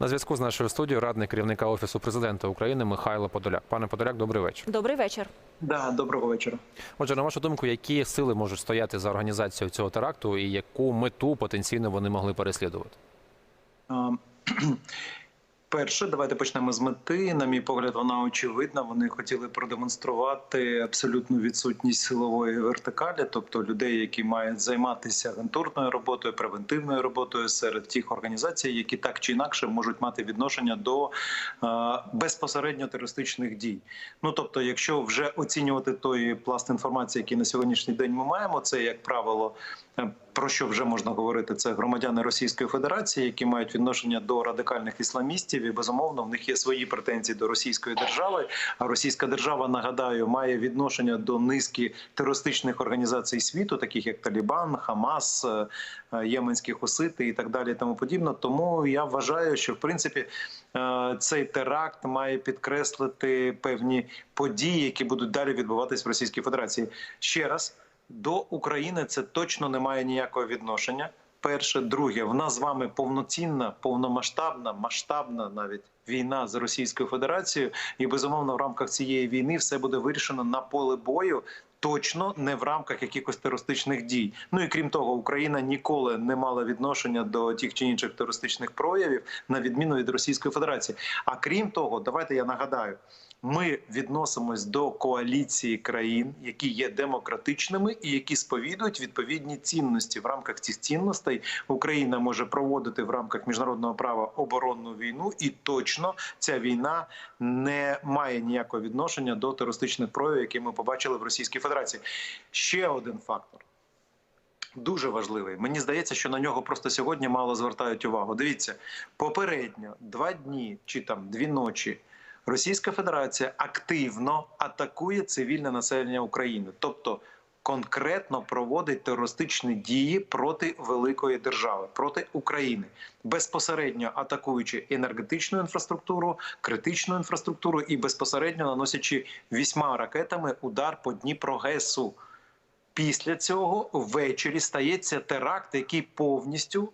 На зв'язку з нашою студією радник керівника офісу президента України Михайло Подоляк. Пане Подоляк, добрий вечір. Добрий вечір. Да, доброго вечора. Отже, на вашу думку, які сили можуть стояти за організацією цього теракту, і яку мету потенційно вони могли переслідувати? Перше, давайте почнемо з мети. На мій погляд, вона очевидна. Вони хотіли продемонструвати абсолютну відсутність силової вертикалі, тобто людей, які мають займатися агентурною роботою, превентивною роботою серед тих організацій, які так чи інакше можуть мати відношення до е, безпосередньо терористичних дій. Ну тобто, якщо вже оцінювати той пласт інформації, який на сьогоднішній день ми маємо, це як правило. Е, Про що вже можна говорити? Це громадяни Російської Федерації, які мають відношення до радикальних ісламістів, і безумовно в них є свої претензії до Російської держави. А Російська держава, нагадаю, має відношення до низки терористичних організацій світу, таких як Талібан, Хамас, е, е, Єменські хусити і так далі. і Тому подібно. Тому я вважаю, що в принципі цей теракт має підкреслити певні події, які будуть далі відбуватись в Російській Федерації. Ще раз до України це точно не має ніякого відношення. Перше, друге, в нас з вами повноцінна, повномасштабна, масштабна навіть війна з Російською Федерацією, і безумовно в рамках цієї війни все буде вирішено на поле бою. Точно не в рамках якихось терористичних дій. Ну і крім того, Україна ніколи не мала відношення до тих чи інших терористичних проявів, на відміну від Російської Федерації. А крім того, давайте я нагадаю, ми відносимось до коаліції країн, які є демократичними і які сповідують відповідні цінності. В рамках цих цінностей Україна може проводити в рамках міжнародного права оборонну війну, і точно ця війна не має ніякого відношення до терористичних проявів, які ми побачили в Російській Федерації. Ще один фактор. Дуже важливий. Мені здається, що на нього просто сьогодні мало звертають увагу. Дивіться, попередньо два дні чи там дві ночі Російська Федерація активно атакує цивільне населення України, тобто конкретно проводить терористичні дії проти великої держави, проти України, безпосередньо атакуючи енергетичну інфраструктуру, критичну інфраструктуру і безпосередньо наносячи вісьма ракетами удар по Дніпрогесу. Після цього ввечері стається теракт, який повністю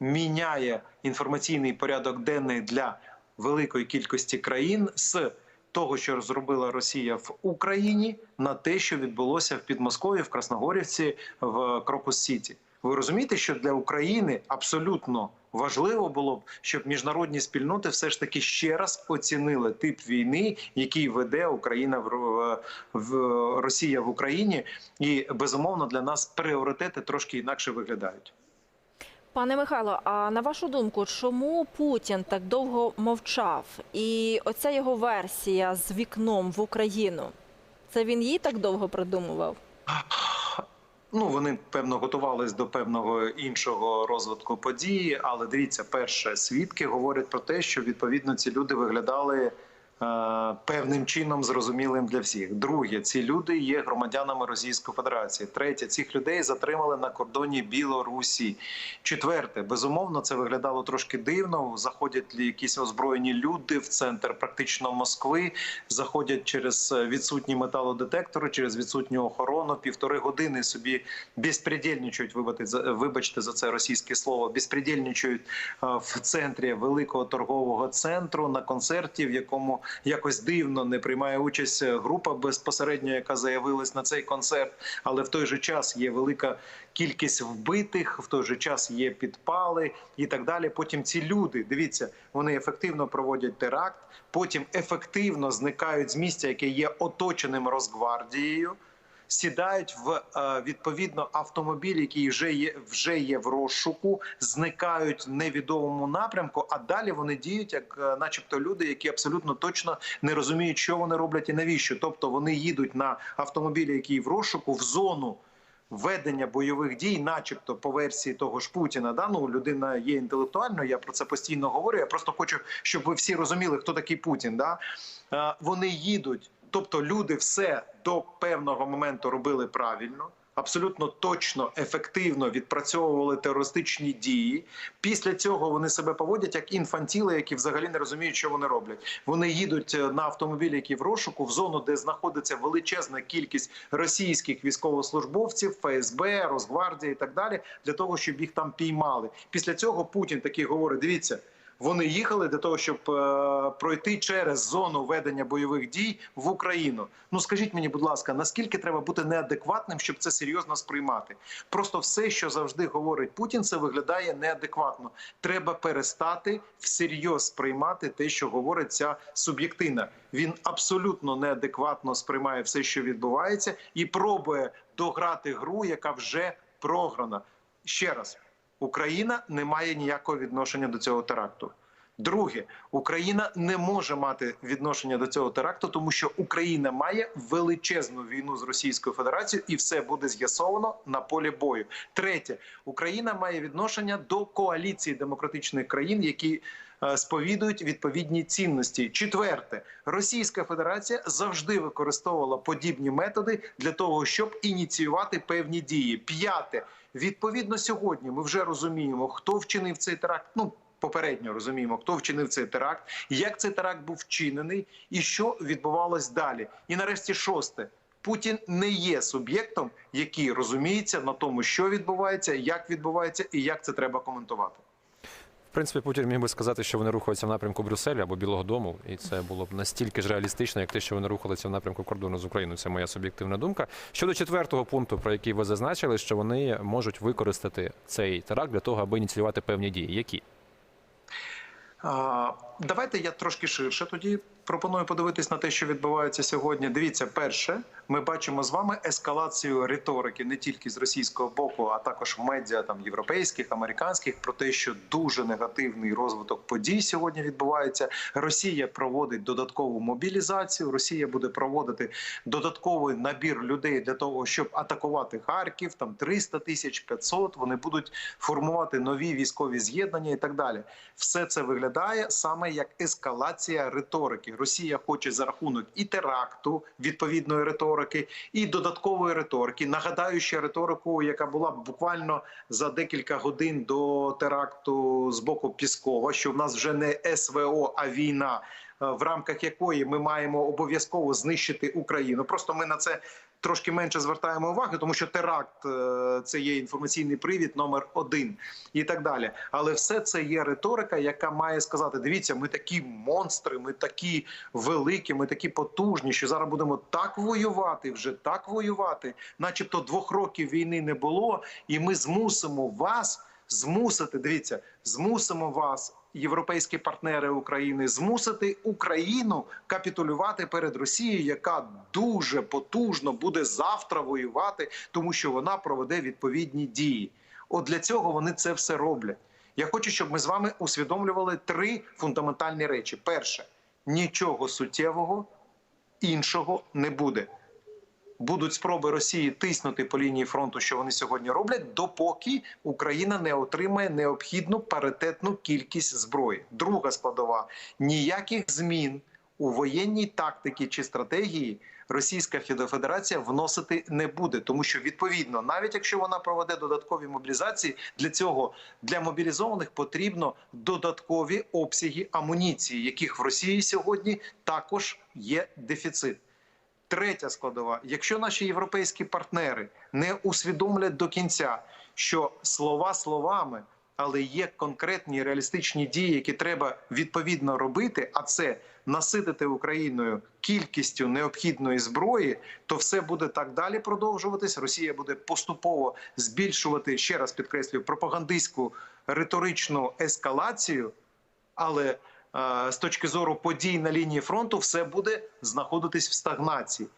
міняє інформаційний порядок денний для великої кількості країн з того, що зробила Росія в Україні, на те, що відбулося в Підмосков'ї, в Красногорівці, в Крокус Сіті. Ви розумієте, що для України абсолютно важливо було б, щоб міжнародні спільноти все ж таки ще раз оцінили тип війни, який веде Україна в, в Росія в Україні, і безумовно для нас пріоритети трошки інакше виглядають. Пане Михайло, а на вашу думку, чому Путін так довго мовчав? І оця його версія з вікном в Україну, це він її так довго придумував? Ну вони певно готувались до певного іншого розвитку події. Але дивіться, перше, свідки говорять про те, що відповідно ці люди виглядали. Е, Певним чином зрозумілим для всіх. Друге, ці люди є громадянами Російської Федерації. Третє, цих людей затримали на кордоні Білорусі. Четверте, безумовно, це виглядало трошки дивно. Заходять якісь озброєні люди в центр практично Москви, заходять через е, відсутні металодетектори, через відсутню охорону. Півтори години собі безпредельничають, вибачте за це російське слово. Безпредельничають е, в центрі великого торгового центру на концерті, в якому якось дивно не приймає участь група безпосередньо, яка заявилась на цей концерт. Але в той же час є велика кількість вбитих, в той же час є підпали і так далі. Потім ці люди, дивіться, вони ефективно проводять теракт, потім ефективно зникають з місця, яке є оточеним Росгвардією. Сідають в е, відповідно автомобіль, який вже є вже є в розшуку, зникають в невідомому напрямку. А далі вони діють, як, е, начебто, люди, які абсолютно точно не розуміють, що вони роблять і навіщо. Тобто вони їдуть на автомобілі, які в розшуку, в зону ведення бойових дій, начебто, по версії того ж Путіна. Да? Ну, людина є інтелектуальною. Я про це постійно говорю. Я просто хочу, щоб ви всі розуміли, хто такий Путін. Да? Е, Вони їдуть. Тобто люди все до певного моменту робили правильно, абсолютно точно, ефективно відпрацьовували терористичні дії. Після цього вони себе поводять як інфантіли, які взагалі не розуміють, що вони роблять. Вони їдуть е, на автомобілі, які в розшуку, в зону, де знаходиться величезна кількість російських військовослужбовців, ФСБ, Росгвардії і так далі, для того, щоб їх там піймали. Після цього Путін такий говорить: дивіться. Вони їхали для того, щоб е, пройти через зону ведення бойових дій в Україну. Ну скажіть мені, будь ласка, наскільки треба бути неадекватним, щоб це серйозно сприймати? Просто все, що завжди говорить Путін, це виглядає неадекватно. Треба перестати всерйоз сприймати те, що говорить ця суб'єктина. Він абсолютно неадекватно сприймає все, що відбувається, і пробує дограти гру, яка вже програна. Ще раз, Україна не має ніякого відношення до цього теракту. Друге, Україна не може мати відношення до цього теракту, тому що Україна має величезну війну з Російською Федерацією, і все буде з'ясовано на полі бою. Третє, Україна має відношення до коаліції демократичних країн, які е, сповідують відповідні цінності. Четверте, Російська Федерація завжди використовувала подібні методи для того, щоб ініціювати певні дії. П'яте, відповідно, сьогодні ми вже розуміємо, хто вчинив цей теракт. Ну попередньо розуміємо, хто вчинив цей теракт, як цей теракт був вчинений, і що відбувалось далі. І нарешті шосте. Путін не є суб'єктом, який розуміється на тому, що відбувається, як відбувається і як це треба коментувати. В принципі, Путін міг би сказати, що вони рухаються в напрямку Брюсселя або Білого Дому, і це було б настільки ж реалістично, як те, що вони рухалися в напрямку кордону з Україною. Це моя суб'єктивна думка. Щодо четвертого пункту, про який ви зазначили, що вони можуть використати цей теракт для того, аби ініціювати певні дії. Які? Давайте я трошки ширше тоді пропоную подивитись на те, що відбувається сьогодні. Дивіться, перше, ми бачимо з вами ескалацію риторики не тільки з російського боку, а також медіа там європейських, американських, про те, що дуже негативний розвиток подій сьогодні відбувається. Росія проводить додаткову мобілізацію. Росія буде проводити додатковий набір людей для того, щоб атакувати Харків. Там 300 тисяч 500, Вони будуть формувати нові військові з'єднання і так далі. Все це виглядає саме як ескалація риторики. Росія хоче за рахунок і теракту відповідної риторики, і додаткової риторики. Нагадаю ще риторику, яка була буквально за декілька годин до теракту з боку Піскова, що в нас вже не СВО, а війна. е, В рамках якої ми маємо обов'язково знищити Україну. Просто ми на це трошки менше звертаємо уваги, тому що теракт е, це є інформаційний привід номер один і так далі. Але все це є риторика, яка має сказати: дивіться, ми такі монстри, ми такі великі, ми такі потужні, що зараз будемо так воювати, вже так воювати, начебто двох років війни не було, і ми змусимо вас. Змусити, дивіться, змусимо вас, європейські партнери України, змусити Україну капітулювати перед Росією, яка дуже потужно буде завтра воювати, тому що вона проведе відповідні дії. От для цього вони це все роблять. Я хочу, щоб ми з вами усвідомлювали три фундаментальні речі: перше, нічого суттєвого іншого не буде. Будуть спроби Росії тиснути по лінії фронту, що вони сьогодні роблять, допоки Україна не отримає необхідну паритетну кількість зброї. Друга складова ніяких змін у воєнній тактиці чи стратегії Російська Федерація вносити не буде, тому що відповідно, навіть якщо вона проведе додаткові мобілізації, для цього для мобілізованих потрібно додаткові обсяги амуніції, яких в Росії сьогодні також є дефіцит. Третя складова: якщо наші європейські партнери не усвідомлять до кінця, що слова словами, але є конкретні реалістичні дії, які треба відповідно робити, а це наситити Україною кількістю необхідної зброї, то все буде так далі продовжуватись. Росія буде поступово збільшувати ще раз підкреслюю пропагандистську риторичну ескалацію, але з точки зору подій на лінії фронту все буде знаходитись в стагнації.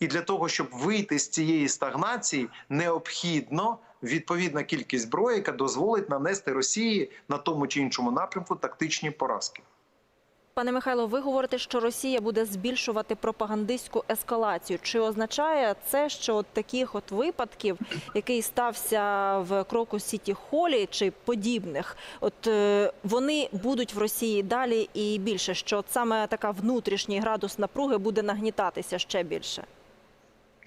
І для того, щоб вийти з цієї стагнації, необхідно відповідна кількість зброї, яка дозволить нанести Росії на тому чи іншому напрямку тактичні поразки. Пане Михайло, ви говорите, що Росія буде збільшувати пропагандистську ескалацію. Чи означає це, що от таких от випадків, який стався в кроку Сіті Холі чи подібних, от е, вони будуть в Росії далі і більше, що от саме така внутрішній градус напруги буде нагнітатися ще більше?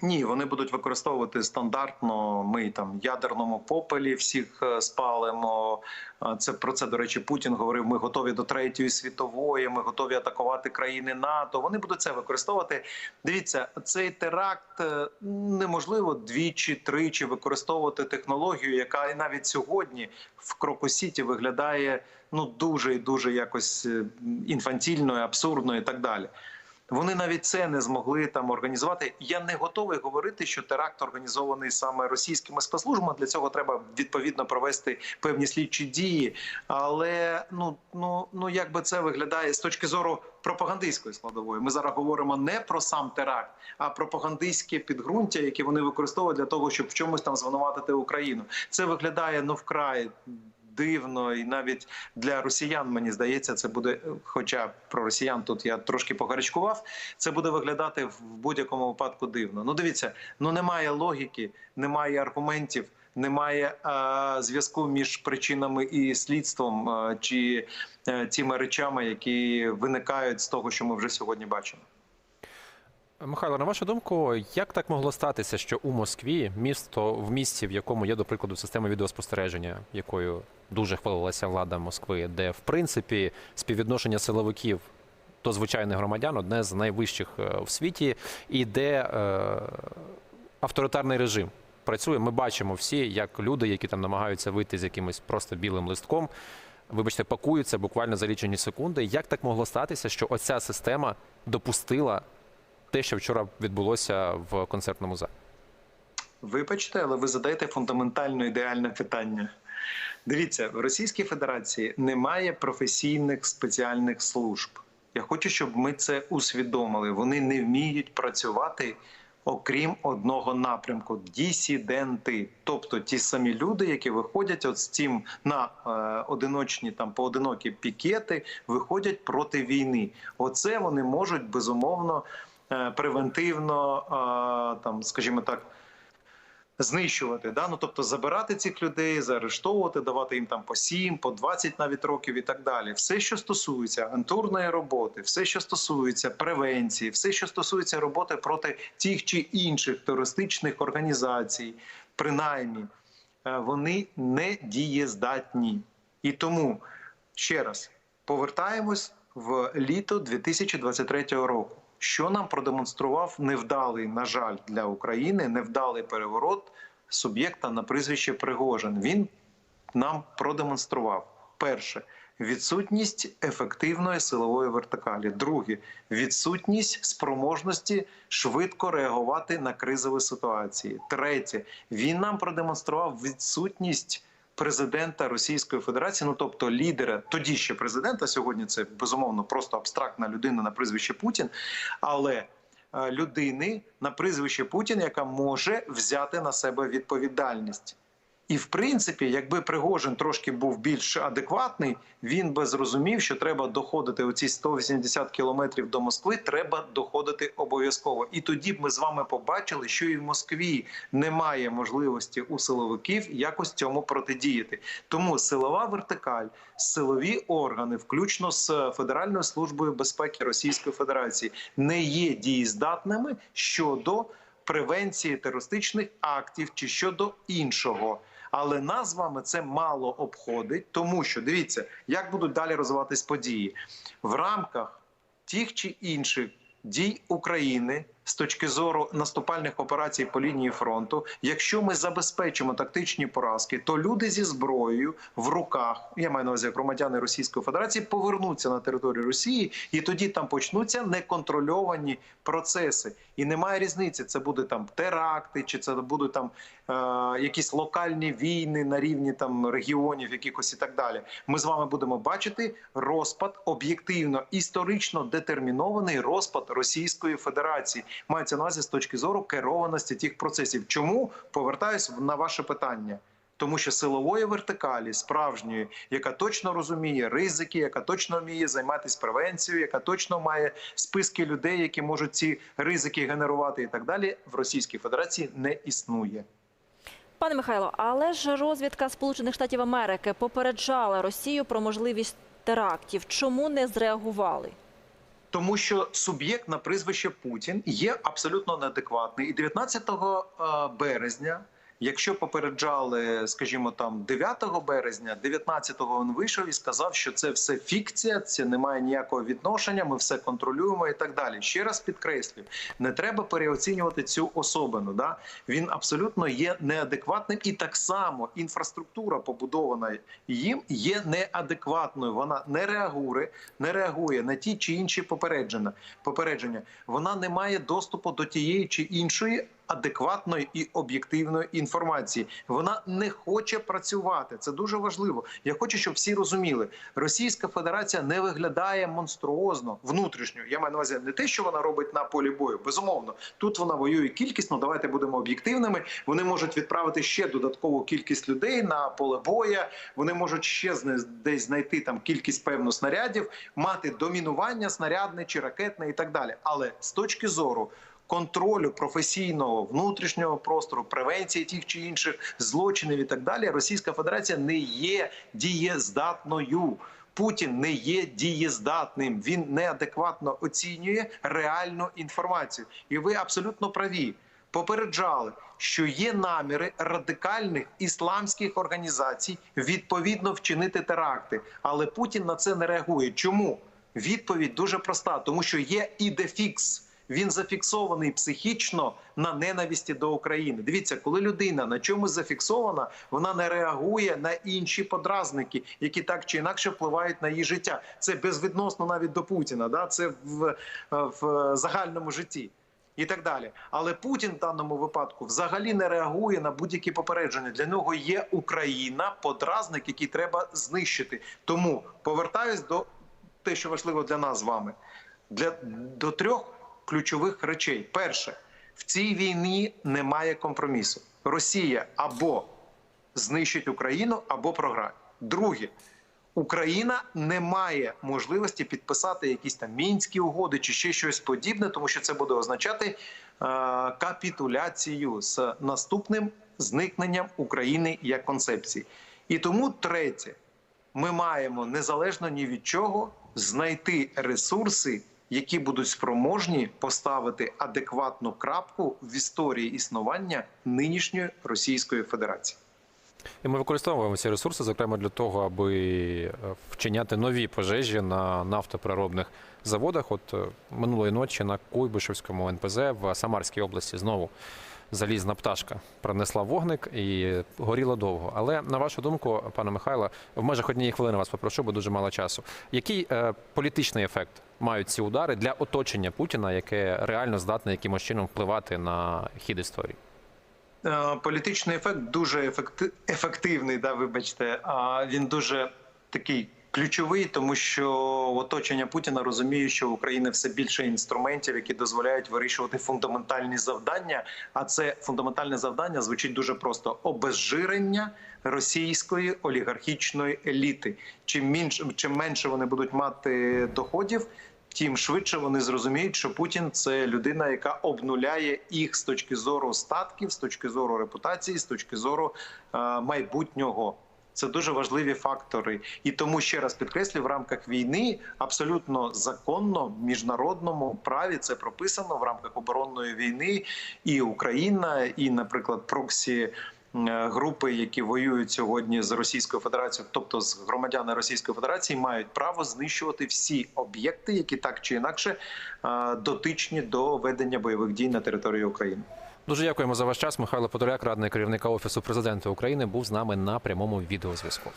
Ні, вони будуть використовувати стандартно. Ми там ядерному попелі всіх е, спалимо. Е, Це про це до речі, Путін говорив. Ми готові до третьої світової. Ми готові атакувати країни НАТО. Вони будуть це використовувати. Дивіться, цей теракт е, неможливо двічі, тричі використовувати технологію, яка і навіть сьогодні в Крокосіті виглядає ну дуже і дуже якось інфантільною, абсурдною і так далі. Вони навіть це не змогли там організувати. Я не готовий говорити, що теракт організований саме російськими спецслужбами. Для цього треба відповідно провести певні слідчі дії. Але ну ну ну як би це виглядає з точки зору пропагандистської складової. Ми зараз говоримо не про сам теракт, а пропагандистське підґрунтя, яке вони використовують для того, щоб в чомусь там звинуватити Україну. Це виглядає ну вкрай дивно, і навіть для росіян мені здається, це буде. Хоча про росіян тут я трошки погарячкував, це буде виглядати в будь-якому випадку дивно. Ну дивіться, ну немає логіки, немає аргументів. Немає е, зв'язку між причинами і слідством е, чи е, тими речами, які виникають з того, що ми вже сьогодні бачимо. Михайло, на вашу думку, як так могло статися, що у Москві, місто в місті, в якому є, до прикладу, система відеоспостереження, якою дуже хвалилася влада Москви, де в принципі співвідношення силовиків до звичайних громадян одне з найвищих е, в світі, і де е, авторитарний режим працює. Ми бачимо всі, як люди, які там намагаються вийти з якимось просто білим листком. Вибачте, пакуються буквально за лічені секунди. Як так могло статися, що оця система допустила те, що вчора відбулося в концертному залі? Вибачте, але ви задаєте фундаментально ідеальне питання. Дивіться, в Російській Федерації немає професійних спеціальних служб. Я хочу, щоб ми це усвідомили. Вони не вміють працювати окрім одного напрямку дісіденти, тобто ті самі люди, які виходять от з цим на е, одиночні там поодинокі пікети, виходять проти війни. Оце вони можуть безумовно превентивно, е, там, скажімо так знищувати, да? ну, тобто забирати цих людей, заарештовувати, давати їм там по 7, по 20 навіть років і так далі. Все, що стосується агентурної роботи, все, що стосується превенції, все, що стосується роботи проти тих чи інших терористичних організацій, принаймні, е, вони не дієздатні. І тому ще раз повертаємось в літо 2023 року. Що нам продемонстрував невдалий, на жаль, для України невдалий переворот суб'єкта на прізвище Пригожин. Він нам продемонстрував перше відсутність ефективної силової вертикалі. Друге відсутність спроможності швидко реагувати на кризові ситуації. Третє він нам продемонстрував відсутність президента Російської Федерації, ну тобто лідера, тоді ще президента. Сьогодні це безумовно просто абстрактна людина на прізвище Путін, але е, людини на прізвище Путін, яка може взяти на себе відповідальність. І в принципі, якби Пригожин трошки був більш адекватний, він би зрозумів, що треба доходити оці 180 кілометрів до Москви. Треба доходити обов'язково. І тоді б ми з вами побачили, що і в Москві немає можливості у силовиків якось цьому протидіяти. Тому силова вертикаль, силові органи, включно з Федеральною службою безпеки Російської Федерації, не є дієздатними щодо превенції терористичних актів чи щодо іншого. Але нас з вами це мало обходить, тому що дивіться, як будуть далі розвиватись події? В рамках тих чи інших дій України з точки зору наступальних операцій по лінії фронту. Якщо ми забезпечимо тактичні поразки, то люди зі зброєю в руках, я маю на увазі громадяни Російської Федерації, повернуться на територію Росії, і тоді там почнуться неконтрольовані процеси. І немає різниці, це буде там теракти, чи це будуть там е, якісь локальні війни на рівні там регіонів, якихось і так далі. Ми з вами будемо бачити розпад об'єктивно історично детермінований розпад Російської Федерації. Мається на увазі з точки зору керованості тих процесів. Чому повертаюсь на ваше питання? Тому що силової вертикалі справжньої, яка точно розуміє ризики, яка точно вміє займатися превенцією, яка точно має списки людей, які можуть ці ризики генерувати, і так далі, в Російській Федерації не існує. Пане Михайло, але ж розвідка Сполучених Штатів Америки попереджала Росію про можливість терактів. Чому не зреагували? Тому що суб'єкт на прізвище Путін є абсолютно неадекватний. І 19 е, березня, якщо попереджали, скажімо, там 9 березня, 19-го він вийшов і сказав, що це все фікція, це не має ніякого відношення. Ми все контролюємо і так далі. Ще раз підкреслюю, не треба переоцінювати цю особину. Да? Він абсолютно є неадекватним, і так само інфраструктура, побудована їм, є неадекватною. Вона не реагує, не реагує на ті чи інші попередження. Попередження. Вона не має доступу до тієї чи іншої. Адекватної і об'єктивної інформації вона не хоче працювати. Це дуже важливо. Я хочу, щоб всі розуміли, Російська Федерація не виглядає монструозно внутрішньо. Я маю на увазі не те, що вона робить на полі бою. Безумовно, тут вона воює кількісно. Давайте будемо об'єктивними. Вони можуть відправити ще додаткову кількість людей на поле боя. Вони можуть ще десь знайти там кількість певну снарядів, мати домінування снарядне чи ракетне і так далі. Але з точки зору контролю професійного внутрішнього простору, превенції тих чи інших злочинів і так далі, Російська Федерація не є дієздатною. Путін не є дієздатним. Він неадекватно оцінює реальну інформацію. І ви абсолютно праві. Попереджали, що є наміри радикальних ісламських організацій відповідно вчинити теракти, але Путін на це не реагує. Чому? Відповідь дуже проста, тому що є ідефікс. Він зафіксований психічно на ненависті до України. Дивіться, коли людина на чомусь зафіксована, вона не реагує на інші подразники, які так чи інакше впливають на її життя. Це безвідносно навіть до Путіна. Да? Це в, в загальному житті. І так далі, але Путін в даному випадку взагалі не реагує на будь-які попередження. Для нього є Україна, подразник, який треба знищити. Тому повертаюсь до те, що важливо для нас з вами, для до трьох ключових речей. Перше, в цій війні немає компромісу. Росія або знищить Україну, або програє. Друге, Україна не має можливості підписати якісь там мінські угоди чи ще щось подібне, тому що це буде означати е, капітуляцію з наступним зникненням України як концепції. І тому третє, ми маємо незалежно ні від чого знайти ресурси, які будуть спроможні поставити адекватну крапку в історії існування нинішньої Російської Федерації. І ми використовуємо ці ресурси, зокрема для того, аби е, вчиняти нові пожежі на нафтопереробних заводах. От е, минулої ночі на Куйбишевському НПЗ в Самарській області знову залізна пташка принесла вогник і горіла довго. Але на вашу думку, пане Михайло, в межах однієї хвилини вас попрошу, бо дуже мало часу. Який е, політичний ефект мають ці удари для оточення Путіна, яке реально здатне якимось чином впливати на хід історії? Е, Політичний ефект дуже ефекти- ефективний, да, вибачте. А він дуже такий ключовий, тому що оточення Путіна розуміє, що в Україні все більше інструментів, які дозволяють вирішувати фундаментальні завдання. А це фундаментальне завдання звучить дуже просто: обезжирення російської олігархічної еліти. Чим менше, чим менше вони будуть мати доходів. Тим швидше вони зрозуміють, що Путін це людина, яка обнуляє їх з точки зору статків, з точки зору репутації, з точки зору е, майбутнього. Це дуже важливі фактори, і тому ще раз підкреслю, в рамках війни абсолютно законно в міжнародному праві це прописано в рамках оборонної війни. І Україна, і, наприклад, проксі групи, які воюють сьогодні з Російською Федерацією, тобто з громадяни Російської Федерації, мають право знищувати всі об'єкти, які так чи інакше е, дотичні до ведення бойових дій на території України. Дуже дякуємо за ваш час. Михайло Подоляк, радник керівника офісу президента України, був з нами на прямому відеозв'язку.